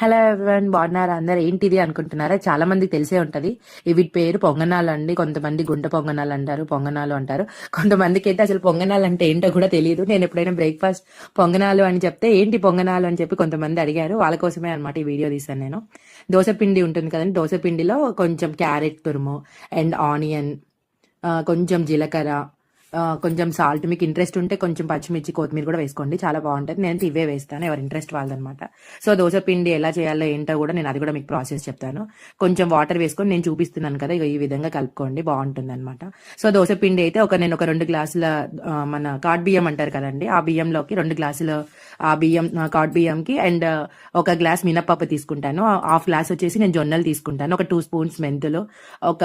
Hello everyone బాగున్నారా? అందరు ఏంటిది అనుకుంటున్నారా? చాలా మందికి తెలిసే ఉంటది. ఇవి వీటి పేరు పొంగనాలు అండి కొంతమంది గుంట పొంగనాలు అంటారు పొంగనాలు అంటారు. కొంతమందికి అయితే అసలు పొంగనాలు అంటే ఏంటో కూడా తెలియదు నేను ఎప్పుడైనా బ్రేక్ఫాస్ట్ పొంగనాలు అని చెప్తే ఏంటి పొంగనాలు అని చెప్పి కొంతమంది అడిగారు. వాళ్ళ కోసమే అనమాట ఈ వీడియో తీసాను నేను. దోశ పిండి ఉంటుంది కదండి దోశ పిండిలో కొంచెం క్యారెట్ తురుము అండ్ ఆనియన్ కొంచెం జీలకర్ర కొంచెం సాల్ట్ మీకు ఇంట్రెస్ట్ ఉంటే కొంచెం పచ్చిమిర్చి కొత్తిమీర కూడా వేసుకోండి. చాలా బాగుంటుంది. నేను ఇవే వేస్తాను. ఎవరి ఇంట్రెస్ట్ వాళ్ళదనమాట. సో దోశ పిండి ఎలా చేయాలో ఏంటో కూడా నేను అది కూడా మీకు ప్రాసెస్ చెప్తాను. కొంచెం వాటర్ వేసుకొని నేను చూపిస్తున్నాను కదా ఈ విధంగా కలుపుకోండి. బాగుంటుంది అనమాట సో దోశ పిండి అయితే ఒక నేను ఒక రెండు గ్లాసుల మన కాట్ బియ్యం అంటారు కదండి ఆ బియ్యంలోకి రెండు గ్లాసులు ఆ బియ్యం కాట్ బియ్యంకి అండ్ ఒక గ్లాస్ మినప్పప్పు తీసుకుంటాను. ఆ- హాఫ్ గ్లాస్ వచ్చేసి నేను జొన్నలు తీసుకుంటాను. ఒక టూ స్పూన్స్ మెంతులు ఒక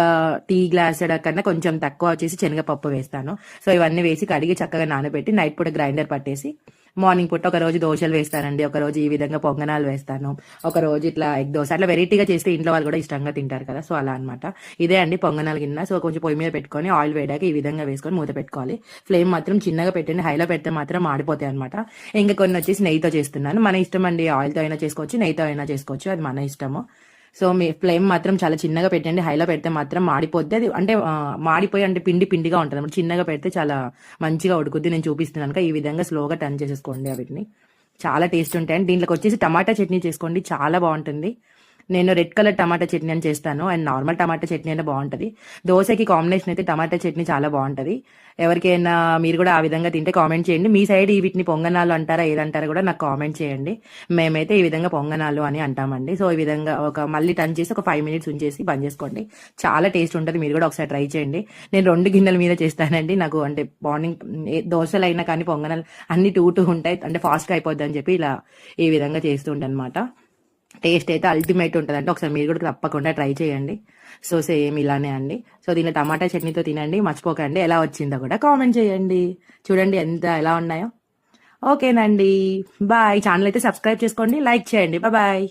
టీ గ్లాస్ కన్నా కొంచెం తక్కువ వచ్చేసి శనగపప్పు వేస్తాను. సో ఇవన్నీ వేసి కడిగి చక్కగా నానబెట్టి నైట్ పూట గ్రైండర్ పట్టేసి మార్నింగ్ పూట ఒక రోజు దోశలు వేస్తానండి ఒక రోజు ఈ విధంగా పొంగనాలు వేస్తాను. ఒక రోజు ఇట్లా ఎగ్ దోశ అట్లా వెరైటీగా చేస్తే ఇంట్లో వాళ్ళు కూడా ఇష్టంగా తింటారు కదా. సో అలా అనమాట ఇదే అండి పొంగనాలు గిన్నె. సో కొంచెం పొయ్యి మీద పెట్టుకొని ఆయిల్ వేయడాక ఈ విధంగా వేసుకొని మూత పెట్టుకోవాలి. ఫ్లేమ్ మాత్రం చిన్నగా పెట్టండి. హైలో పెడితే మాత్రం మాడిపోతాయి అనమాట ఇంకా కొన్ని వచ్చేసి నెయ్యితో చేస్తున్నాను. మన ఇష్టం అండి ఆయిల్తో అయినా చేసుకోవచ్చు నెయ్యితో అయినా చేసుకోవచ్చు. అది మన ఇష్టము. సో మీ ఫ్లేమ్ మాత్రం చాలా చిన్నగా పెట్టండి హైలో పెడితే మాత్రం మాడిపోద్ది. అది అంటే మాడిపోయి అంటే పిండి పిండిగా ఉంటుంది అన్నమాట. చిన్నగా పెడితే చాలా మంచిగా ఉడుకుద్ది. నేను చూపిస్తున్నాను ఈ విధంగా స్లోగా టర్న్ చేసేసుకోండి వీటిని. చాలా టేస్ట్ ఉంటాయి. అండ్ దీంట్లోకి వచ్చేసి టమాటా చట్నీ చేసుకోండి. చాలా బాగుంటుంది. నేను రెడ్ కలర్ టమాటా చట్నీ అని చేస్తాను. అండ్ నార్మల్ టమాటా చట్నీ అయినా బాగుంటుంది. దోశకి కాంబినేషన్ అయితే టమాటా చట్నీ చాలా బాగుంటుంది. ఎవరికైనా మీరు కూడా ఆ విధంగా తింటే కామెంట్ చేయండి. మీ సైడ్ ఈ వీటిని పొంగనాలు అంటారా ఏదంటారా కూడా నాకు కామెంట్ చేయండి. మేమైతే ఈ విధంగా పొంగనాలు అని అంటామండి. సో ఈ విధంగా ఒక మళ్ళీ టన్ చేసి ఒక ఫైవ్ మినిట్స్ ఉంచేసి బంద్ చేసుకోండి. చాలా టేస్ట్ ఉంటుంది. మీరు కూడా ఒకసారి ట్రై చేయండి. నేను రెండు గిన్నెల మీద చేస్తానండి. నాకు అంటే మార్నింగ్ దోశలు అయినా కానీ పొంగనాలు అన్ని టూ టూ ఉంటాయి. అంటే ఫాస్ట్గా అయిపోద్ది అని చెప్పి ఇలా ఈ విధంగా చేస్తుంటాను అనమాట టేస్ట్ అయితే అల్టిమేట్ ఉంటుంది. అంటే ఒకసారి మీరు కూడా తప్పకుండా ట్రై చేయండి. సో సేమ్ ఇలానే అండి. సో దీనిలో టమాటా చట్నీతో తినండి మర్చిపోకండి. ఎలా వచ్చిందో కూడా కామెంట్ చేయండి. చూడండి ఎంత ఎలా ఉన్నాయో. ఓకేనండి బాయ్ ఛానల్ అయితే సబ్స్క్రైబ్ చేసుకోండి లైక్ చేయండి. బాయ్